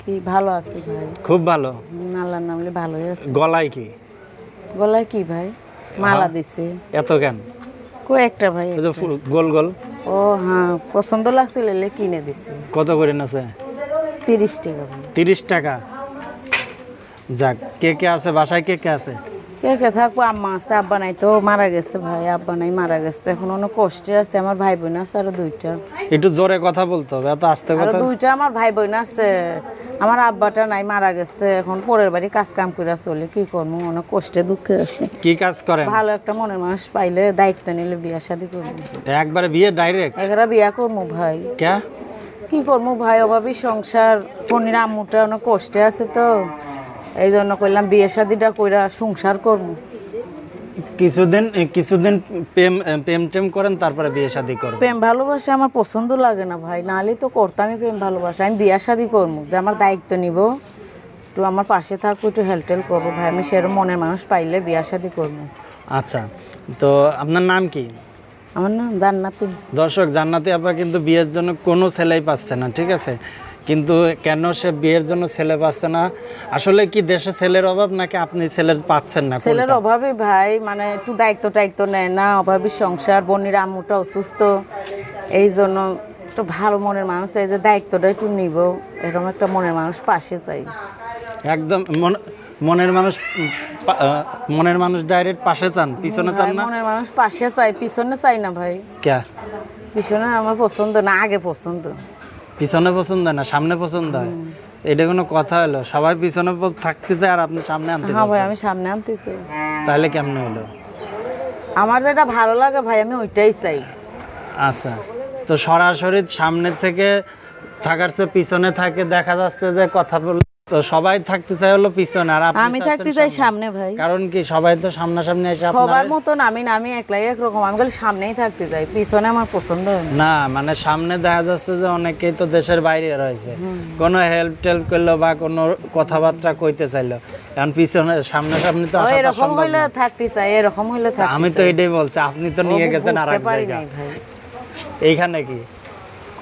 কি ভালো আছে ভাই? খুব ভালো। আল্লাহর নামলে ভালোই আছে। গলায় কি? গলায় কি ভাই? মালা দিছে। এত কেন? কয়েকটা ভাই গোল গোল। ও হ্যাঁ পছন্দ লাগছিল এলে কিনে দিছি। কত করে নেছে তিরিশ টাকা তিরিশ টাকা। যাক কে কে আছে? বাসায় কে কে আছে? কে কে থাকব? আম্মা আছে আব্বা নাই তো মারা গেছে ভাই আব্বা নাই মারা গেছে। এখন অনেক কষ্টে আছে আমার ভাই বোন আছে আরও দুইটা। একটু জোরে কথা বলতে হবে এত আস্তে কথা দুইটা আমার ভাই বোন আছে। আমার আব্বাটা নাই মারা গেছে। এখন পরের বাড়ি কাজ কাম করে চলে কি করব? অনেক কষ্টে দুঃখে আছে। কি কাজ করেন? ভালো একটা মনের মানুষ পাইলে দায়িত্ব নিলে বিয়া শাদি করব। একবারে বিয়ে ডাইরেক্ট এগারা বিয়া করব ভাই। কে? কি করব ভাই? অভাবী সংসার পনির আম্মুটা অনেক কষ্টে আছে তো। এই জন্য করলাম বিয়ে শাদিটা কইরা সংসার করব। কিছুদিন কিছুদিন প্রেম প্রেম টেম করেন তারপরে বিয়ে শাদী করবেন। প্রেম ভালোবাসা আমার পছন্দ লাগে না ভাই নাহলে তো করতামই প্রেম ভালোবাসা। আমি বিয়ে শাদি করব যে আমার দায়িত্ব নিব একটু আমার পাশে থাকব একটু হেল্প টেল করব ভাই। আমি সেরকম মনের মানুষ পাইলে বিয়ে শাদি করব। আচ্ছা তো আপনার নাম কি? আমার নাম জান্নাতি। দর্শক জান্নাতি আপা কিন্তু বিয়ের জন্য কোনো সেলাই পাচ্ছে না ঠিক আছে? কিন্তু কেন সে বিয়ের জন্য ছেলে পাচ্ছে না? আসলে কি দেশে ছেলের অভাব নাকি আপনি ছেলের পাচ্ছেন না? ছেলের? অভাবে ভাই মানে একটু দায়িত্ব টায়িত্ব নেয় না অভাবী সংসার বনির আম্মুটা অসুস্থ। এই জন্য একটু ভালো মনের মানুষ চাই যে দায়িত্বটা একটু নিব এরকম একটা মনের মানুষ পাশে চাই। একদম মন- মনের মানুষ মনের মানুষ ডাইরেক্ট পাশে চান পিছনে চান না? মনের মানুষ পাশে চাই পিছনে চাই না ভাই। কে? পিছনে আমার পছন্দ না আগে পছন্দ। পিছনে পছন্দ না সামনে পছন্দ হয়। এটা কোনো কথা হলো? সবাই পিছনে থাকতে চায় আর আপনি সামনে আনতে হ্যাঁ ভাই আমি সামনে আনতেছি। তাহলে কেমন হলো? আমার যেটা ভালো লাগে ভাই আমি ওইটাই চাই। আচ্ছা। তো সরাসরি সামনে থেকে থাকার চেয়ে পিছনে থাকে দেখা যাচ্ছে যে কথা বল তো সবাই থাকতে চাই হলো পিছনে আর আমি থাকতে চাই সামনে। ভাই। কারণ কি সবাই তো সামনাসামনি এসে সবার মতন আমি না আমি একলাই একরকম আমি খালি সামনেই থাকতে চাই পিছনে আমার পছন্দ না। মানে সামনে দেখা যাচ্ছে যে অনেকেই তো দেশের বাইরে রয়েছে। কোনো হেল্প টেল্প করল বা কোনো কথাবার্তা কইতে চাইলো। কারণ পিছনে সামনে সামনে তো এরকম হইলে থাকতে চাই এরকম হইলে আমি তো এটাই বলছি আপনি তো নিয়ে গেছেন আর এক ভাই। এইখানে কি?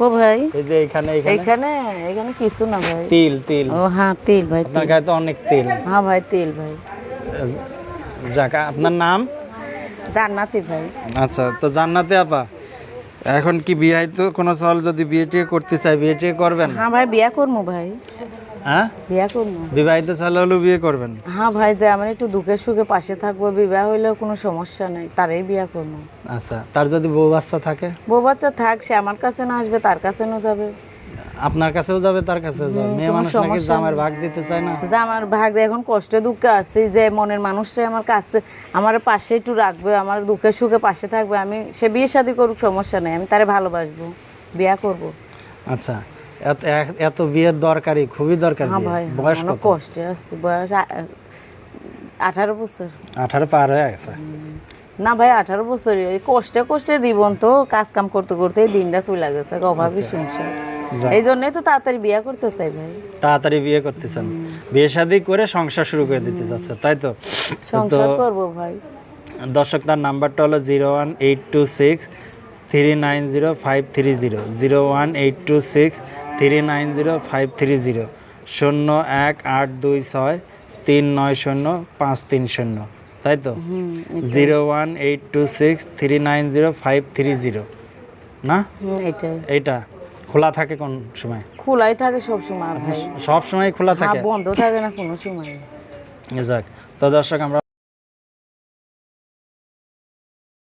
কো ভাই। এই যে এখানে এখানে? এখানে কিছু না ভাই। তিল তিল। ও হ্যাঁ তেল ভাই আপনার গায়ে তো অনেক তিল। হ্যাঁ ভাই তেল ভাই। যাকা আপনার নাম? জান্নাতি ভাই। আচ্ছা তো জান্নাতে আপা এখন কি বিয়ে তো কোনো সল যদি বিয়ে টিয়ে করতে চাই বিয়ে টিয়ে করবেন? হ্যাঁ ভাই বিয়ে করব ভাই। হ্যাঁ? বিয়া করব। বিবাহিত হলেও বিয়ে করবেন? হ্যাঁ ভাই যে আমার একটু দুঃখে সুখে পাশে থাকব বিবাহ হইলেও কোনো সমস্যা নাই তারই বিয়া করব। আচ্ছা তার যদি বউ বাচ্চা থাকে? বউ বাচ্চা থাক সে আমার কাছে না আসবে তার কাছে না যাবে। আপনার কাছেও যাবে তার কাছেও যাবে। মেয়ে মানুষ নাকি সমস্যা জামার ভাগ দিতে চায় না? যে আমার ভাগ দিয়ে এখন কষ্টে দুঃখে আসছি যে মনের মানুষটাই আমার কাছে আমার পাশে একটু রাখবে আমার দুঃখে সুখে পাশে থাকবে আমি সে বিয়ে শাদি করুক সমস্যা নেই আমি তারে ভালোবাসবো বিয়া করব। আচ্ছা এত- বিয়ের দরকারি খুবই দরকার হ্যাঁ বয়স কত? বয়স আঠারো বছর। আঠারো পার হয়ে গেছে? না ভাই আঠারো বছর এই কষ্টে কষ্টে জীবন তো কাজ কাম করতে করতে দিনটা চলে গেছে অভাবী সংসার। এই জন্যই তো তাড়াতাড়ি বিয়া করতে চাই ভাই। তাড়াতাড়ি বিয়ে করতেছেন। বিয়ে শাদি করে সংসার শুরু করে দিতে চাচ্ছে তাই তো? তো সংসার করব ভাই। দর্শক তার নাম্বারটা হলো zero one eight two six three nine zero five three zero zero one eight two six three nine zero five three zero শূন্য এক আট দুই ছয় তিন নয় শূন্য পাঁচ তিন শূন্য তাই তো zero one eight two six three nine zero five three zero না? এইটা। খোলা থাকে কোন সময়? খোলাই থাকে সব সময় সব সময় খোলা হ্যাঁ থাকে বন্ধ থাকে না কোনো সময়। যাক তো দর্শক আমরা